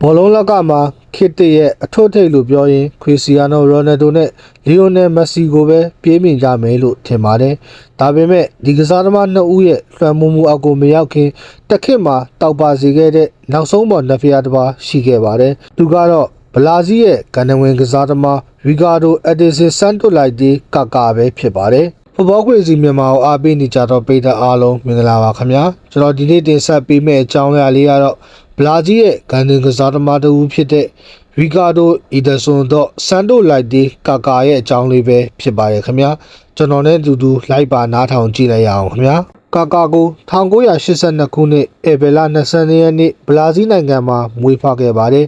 ဘောလုံးလက်ကမှာခေတ်တရဲ့အထွတ်ထိပ်လို့ပြောရင်ခရစ္စတီယာနိုရိုနယ်ဒိုနဲ့လီယိုနယ်မက်ဆီကိုပဲပြေးမြင်ကြမယ်လို့ထင်ပါတယ်။ဒါပေမဲ့ဒီကစားသမားနှစ်ဦးရဲ့လွှမ်းမိုးမှုအကူမရောက်ခင်တစ်ခေတ်မှာတောက်ပါစေခဲ့တဲ့နောက်ဆုံးပေါ်နဖျားတစ်ပါးရှိခဲ့ပါတယ်။သူကတော့ဘလာဇီးရဲ့ကန်နဝင်ကစားသမားရီကာဒိုအက်ဒီဆင်ဆန်တိုလိုက်ဒီကာကာပဲဖြစ်ပါတယ်။ဖဘောခွေစီမြန်မာကိုအားပေးနေကြတော့ပိတ်သက်အားလုံးမင်္ဂလာပါခင်ဗျာကျွန်တော်ဒီနေ့တင်ဆက်ပေးမယ့်အကြောင်းအရာလေးကတော့ ဘလာဂျီရဲ့ဂန်ဒင်ကစားသမားတစ်ဦးဖြစ်တဲ့ရီကာဒိုအီဒဆွန်တော့ဆန်တိုလိုက်ဒီကာကာရဲ့အကြောင်းလေးပဲဖြစ်ပါတယ်ခင်ဗျာကျွန်တော်နဲ့အတူတူလိုက်ပါနားထောင်ကြည့်လိုက်ရအောင်ခင်ဗျာကာကာကို1982ခုနှစ်ဧပြီလ20ရက်နေ့ဘလာဇီးနိုင်ငံမှာမွေးဖွားခဲ့ပါတယ်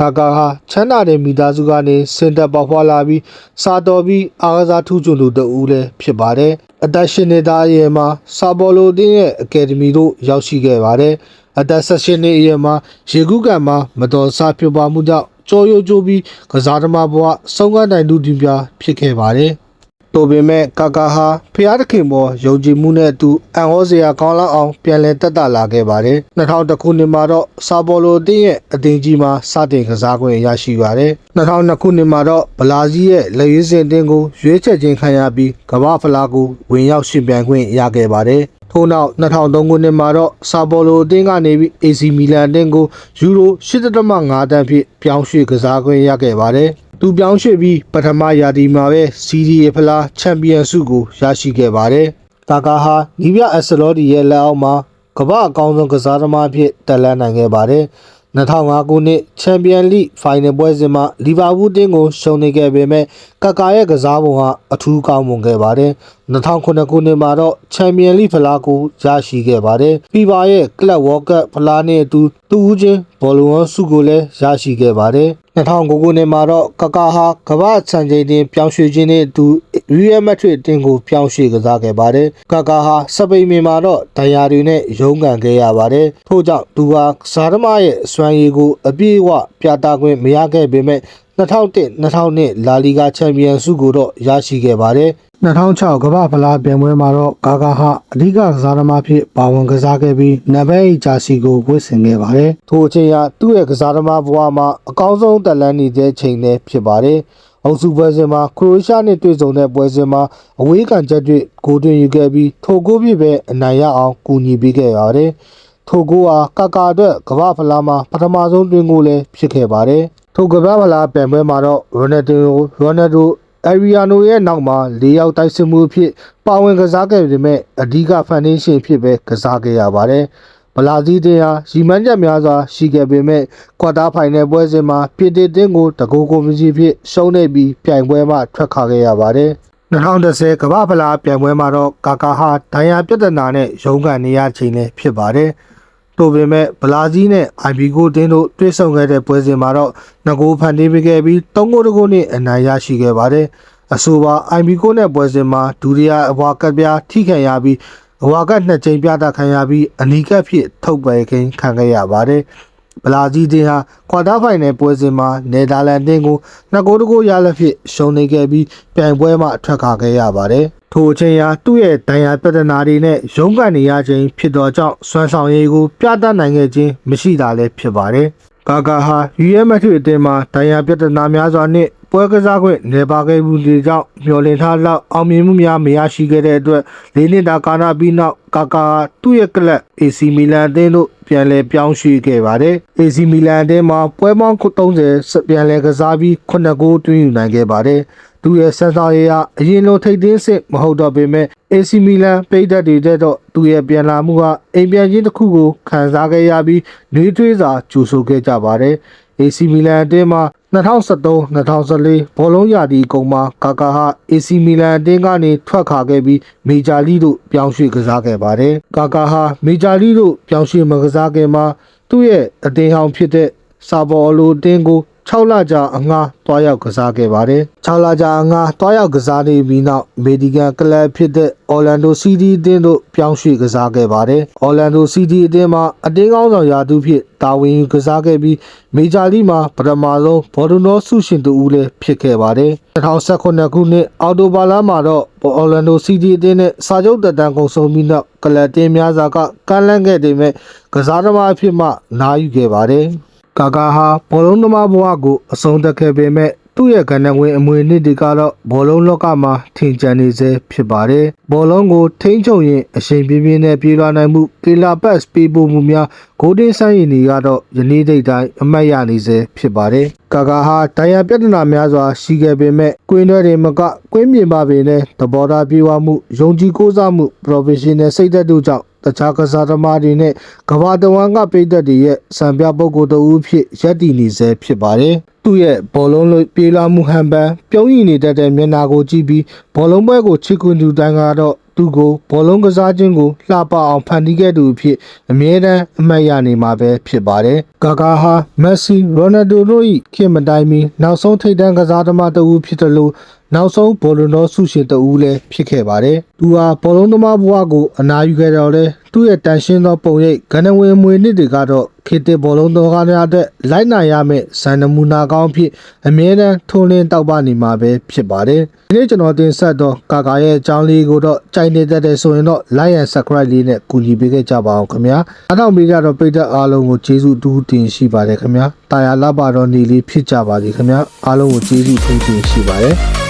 ကာကာဟာချမ်းသာတဲ့မိသားစုကနေစင်တက်ပေါက်ဖွာလာပြီးစာတော်ပြီးအားကစားထူးချွန်သူတဦးလည်းဖြစ်ပါတယ်။အသက်ရှင်နေတာအရွယ်မှာစာဘောလိုတင်းရဲ့အကယ်ဒမီတို့ရောက်ရှိခဲ့ပါတယ်။ အသက်16နှစ်အရွယ်မှာရေကူးကန်မှာမတော်ဆဖြစ်ပွားမှုကြောင့်ကြောရိုးကျိုးပြီးကစားသမားဘဝဆုံးခန်းတိုင်သူတင်ပြဖြစ်ခဲ့ပါတယ်။တိုပေမဲ့ကာကာဟာဖျားသခင်ပေါ်ယုံကြည်မှုနဲ့အတူအန်ဟောစရာကောင်းလောက်အောင်ပြန်လည်တက်တာလာခဲ့ပါတယ်။2000ခုနှစ်မှာတော့ဆာဘောလိုတင်းရဲ့အသင်းကြီးမှာစတင်ကစားခွင့်ရရှိပါတယ်။2002ခုနှစ်မှာတော့ဗလာဇီးရဲ့လက်ရွေးစင်တင်းကိုရွေးချယ်ခြင်းခံရပြီးကမ္ဘာဖလားကိုဝင်ရောက်ရှင်ပြိုင်ခွင့်ရခဲ့ပါတယ်။ ထို့နောက်2003ခုနှစ်မှာတော့ဆာဘောလိုအသင်းကနေပြီး AC မီလန်အသင်းကိုယူရို8.5တန်းဖြင့်ပြောင်းရွှေ့ကစားခွင့်ရခဲ့ပါတယ်။သူပြောင်းရွှေ့ပြီးပထမရာသီမှာပဲစီးရီးဖလားချန်ပီယံဆုကိုရရှိခဲ့ပါတယ်။ကာကာဟာနီးပြအက်ဆလောဒီရဲ့လက်အောက်မှာကမ္ဘာအကောင်းဆုံးကစားသမားအဖြစ်တက်လှမ်းနိုင်ခဲ့ပါတယ်။2005ခုနှစ်ချန်ပီယံလိဖိုင်နယ်ပွဲစဉ်မှာလီဗာပူးတင်းကိုရှုံးနေခဲ့ပေမဲ့ကာကာရဲ့ကစားပုံဟာအထူးကောင်းမွန်ခဲ့ပါတယ်။ 2009ခုနှစ်မှာတော့ချန်ပီယံလိဖလားကိုရရှိခဲ့ပါတယ်။ဖီဖာရဲ့ကလပ်ဝေါ်ကပ်ဖလားနဲ့အတူသူဦးချင်းဘောလုံးဆုကိုလည်းရရှိခဲ့ပါတယ်။2009ခုနှစ်မှာတော့ကာကာဟာကမ္ဘာ့စံချိန်တင်ပြောင်းရွှေ့ခြင်းနဲ့အတူရီယယ်မက်ဒရစ်တင်းကိုပြောင်းရွှေ့ကစားခဲ့ပါတယ်။ကာကာဟာစပိန်မြေမှာတော့ဒဏ်ရာတွေနဲ့ရုန်းကန်ခဲ့ရပါတယ်။ထို့ကြောင့်သူဟာဇာဒမရဲ့စွမ်းရည်ကိုအပြည့်အဝပြသခွင့်မရခဲ့ပေမဲ့2001-2002လာလီဂါချန်ပီယံဆုကိုတော့ရရှိခဲ့ပါတယ်။ 2006ကမ္ဘာဖလားပြိုင်ပွဲမှာတော့ဂါဂါဟာအဓိကကစားသမားဖြစ်ပါဝင်ကစားခဲ့ပြီးနဘဲအိဂျာစီကိုဝတ်ဆင်ခဲ့ပါတယ်။ထိုအချိန်ကသူ့ရဲ့ကစားသမားဘဝမှာအကောင်းဆုံးတက်လန်းနေတဲ့ချိန်လည်းဖြစ်ပါတယ်။အုပ်စုပွဲစဉ်မှာခရိုအေးရှားနဲ့တွေ့ဆုံတဲ့ပွဲစဉ်မှာအဝေးကန်ချက်တွေဂိုးသွင်းယူခဲ့ပြီးထိုဂိုးပြည့်ပဲအနိုင်ရအောင်ကူညီပေးခဲ့ပါတယ်။ထိုဂိုးဟာကာကာအတွက်ကမ္ဘာဖလားမှာပထမဆုံးတွင်ကိုလည်းဖြစ်ခဲ့ပါတယ်။ထိုကမ္ဘာဖလားပြိုင်ပွဲမှာတော့ရိုနယ်ဒိုရိုနယ်ဒို အရီယာနိုရဲ့နောက်မှာ၄ယောက်တိုက်စစ်မှုအဖြစ်ပါဝင်ကစားခဲ့ပေမဲ့အဓိကဖန်တင်းရှင်ဖြစ်ပဲကစားခဲ့ရပါတယ်။ဗလာဇီးတင်ဟာရီမန်းချက်များစွာရှိခဲ့ပေမဲ့ကွာတာဖိုင်နယ်ပွဲစဉ်မှာပြည်တစ်တင်းကိုတကူကိုမရှိဖြစ်ရှုံးနေပြီးပြိုင်ပွဲမှထွက်ခါခဲ့ရပါတယ်။2010ကမ္ဘာဖလားပြိုင်ပွဲမှာတော့ကာကာဟာဒဏ်ရာပြဿနာနဲ့ရုန်းကန်နေရချိန်လည်းဖြစ်ပါတယ်။ တိုပေမဲ့ဗလာဇီးနဲ့ IB ကိုတင်းတို့တွေ့ဆုံခဲ့တဲ့ပွဲစဉ်မှာတော့ငကိုဖန်တီးပေးခဲ့ပြီး၃ဂိုးတကူနဲ့အနိုင်ရရှိခဲ့ပါတယ်။အဆိုပါ IB ကိုနဲ့ပွဲစဉ်မှာဒူရီယာအဘွားကတ်ပြားထိခံရပြီးအဝါကတ်နှစ်ကြိမ်ပြတာခံရပြီးအနီကပ်ဖြစ်ထုတ်ပယ်ခင်းခံခဲ့ရပါတယ်။ ဗလာဂျီတင်ဟာကွာတာဖိုင်နယ်ပွဲစဉ်မှာနယ်သာလန်တင်းကိုနှစ်ဂိုးတကူရလက်ဖြစ်ရှုံးနေခဲ့ပြီးပြိုင်ပွဲမှာထွက်ခါခဲ့ရပါတယ်။ထိုအချိန်ဟာသူ့ရဲ့ဒဏ်ရာပြဿနာတွေနဲ့ရုန်းကန်နေရခြင်းဖြစ်သောကြောင့်စွမ်းဆောင်ရည်ကိုပြသနိုင်ခဲ့ခြင်းမရှိတာလည်းဖြစ်ပါတယ်။ကာကာဟာယူရဲမထွေအတင်းမှာဒဏ်ရာပြဿနာများစွာနဲ့ ပွဲကစားခွင့်နေပါခဲ့မှုတွေကြောင့်မျော်လင့်ထားလောက်အောင်မြင်မှုများမရရှိခဲ့တဲ့အတွက်လေးနှစ်တာကာလပြီးနောက်ကာကာဟာသူ့ရဲ့ကလပ် AC မီလန်အသင်းတို့ပြန်လည်ပြောင်းရွှေ့ခဲ့ပါတယ်။ AC မီလန်အသင်းမှာပွဲပေါင်း30ပြန်လည်ကစားပြီး9ဂိုးသွင်းယူနိုင်ခဲ့ပါတယ်။ သူရဲ့ဆန်ဆောင်ရည်ကအရင်လိုထိပ်သင်းစစ်မဟုတ်တော့ပေမဲ့ AC မီလန်ပိတ်သက်တွေတဲ့တော့သူရဲ့ပြန်လာမှုကအိမ်ပြန်ချင်းတစ်ခုကိုခံစားခဲ့ရပြီးနှွေးထွေးစွာကြိုဆိုခဲ့ကြပါတယ်။ AC မီလန်အသင်းမှာ2013-2014ဘောလုံးရာသီအကုန်မှာကာကာဟာ AC မီလန်အသင်းကနေထွက်ခါခဲ့ပြီးမေဂျာလိတို့ပြောင်းရွှေ့ကစားခဲ့ပါတယ်။ကာကာဟာမေဂျာလိတို့ပြောင်းရွှေ့မကစားခင်မှာသူ့ရဲ့အသင်းဟောင်းဖြစ်တဲ့စာဘော်လိုအသင်းကို 6လကြာအငှားတွားရောက်ကစားခဲ့ပါတယ်။6လကြာအငှားတွားရောက်ကစားနေပြီးနောက်အမေရိကန်ကလပ်ဖြစ်တဲ့ Orlando City အသင်းတို့ပြောင်းရွှေ့ကစားခဲ့ပါတယ်။ Orlando City အသင်းမှာအတင်းကောင်းဆောင်ရာသူဖြစ်တာဝန်ယူကစားခဲ့ပြီးမေဂျာလိမှာပထမဆုံးဘော်ဒူနိုဆုရှင်တူဦးလည်းဖြစ်ခဲ့ပါတယ်။2019ခုနှစ်အော်တိုဘာလမှာတော့ Orlando City အသင်းနဲ့စာချုပ်တက်တန်းကုန်ဆုံးပြီးနောက်ကလပ်တင်းများစွာကကမ်းလှမ်းခဲ့ပေမဲ့ကစားသမားအဖြစ်မှနားယူခဲ့ပါတယ်။ ကာကာဟာဘောလုံးသမားဘဝကိုအဆုံးသတ်ခဲ့ပေမဲ့သူ့ရဲ့ကဏ္ဍဝင်အမွေနှစ်တွေကတော့ဘောလုံးလောကမှာထင်ကျန်နေစေဖြစ်ပါတယ်။ဘောလုံးကိုထိန်းချုပ်ရင်အချိန်ပြင်းပြင်းနဲ့ပြေးလွှားနိုင်မှုကီလာဘတ်ပေးပို့မှုများဂိုးတင်းဆိုင်ရင်တွေကတော့ယနေ့ဒိတ်တိုင်းအမှတ်ရနေစေဖြစ်ပါတယ်။ကာကာဟာတိုင်ယာပြဿနာများစွာရှိခဲ့ပေမဲ့ကွင်းထဲတွေမကကွင်းပြင်ပါပင်နဲ့သဘောထားပြေဝမှုယုံကြည်ကိုးစားမှု professional စိတ်သက်တို့ကြောင့် တခြားကစားသမားတွေနဲ့ကမ္ဘာတဝန်းကပြည်သက်တွေရဲ့စံပြပုဂ္ဂိုလ်တစ်ဦးဖြစ်ရပ်တည်နေစေဖြစ်ပါတယ်။သူ့ရဲ့ဘောလုံးလို့ပြေးလာမှုဟန်ပန်ပြုံးရည်နေတတ်တဲ့မျက်နှာကိုကြည့်ပြီးဘောလုံးပွဲကိုချစ်ခွင်သူတိုင်းကတော့သူ့ကိုဘောလုံးကစားခြင်းကိုလှပအောင်ဖန်တီးခဲ့သူအဖြစ်အမြဲတမ်းအမှတ်ရနေမှာပဲဖြစ်ပါတယ်။ဂါဂါဟာမက်ဆီရိုနယ်ဒိုတို့၏ခေတ်မတိုင်မီနောက်ဆုံးထိပ်တန်းကစားသမားတစ်ဦးဖြစ်တယ်လို့ နောက်ဆုံးဘောလုံးတော်ဆုရှင်တဦးလည်းဖြစ်ခဲ့ပါတယ်။သူဟာဘောလုံးသမားဘဝကိုအနာယူခဲ့တော့လေသူ့ရဲ့တန်ရှင်းသောပုံရိပ်ကဏ္ဍဝင်မွေနှစ်တွေကတော့ခေတ်သစ်ဘောလုံးတော်ကားများအတွက်လိုက်နိုင်ရမယ့်ဇန်နမူနာကောင်းဖြစ်အမြဲတမ်းထုံးလင်းတောက်ပနေမှာပဲဖြစ်ပါတယ်။ဒီနေ့ကျွန်တော်တင်ဆက်တော့ကာကာရဲ့အကြောင်းလေးကိုတော့ကြိုက်နေတတ်တယ်ဆိုရင်တော့ like and subscribe လေးနဲ့ကူညီပေးခဲ့ကြပါအောင်ခင်ဗျာ။အားတော့မိကြတော့ပိတ်သက်အားလုံးကိုကျေးဇူးအထူးတင်ရှိပါတယ်ခင်ဗျာ။တာယာလပါတော့နေလေးဖြစ်ကြပါစေခင်ဗျာ။အားလုံးကိုကျေးဇူးထူးတင်ရှိပါတယ်။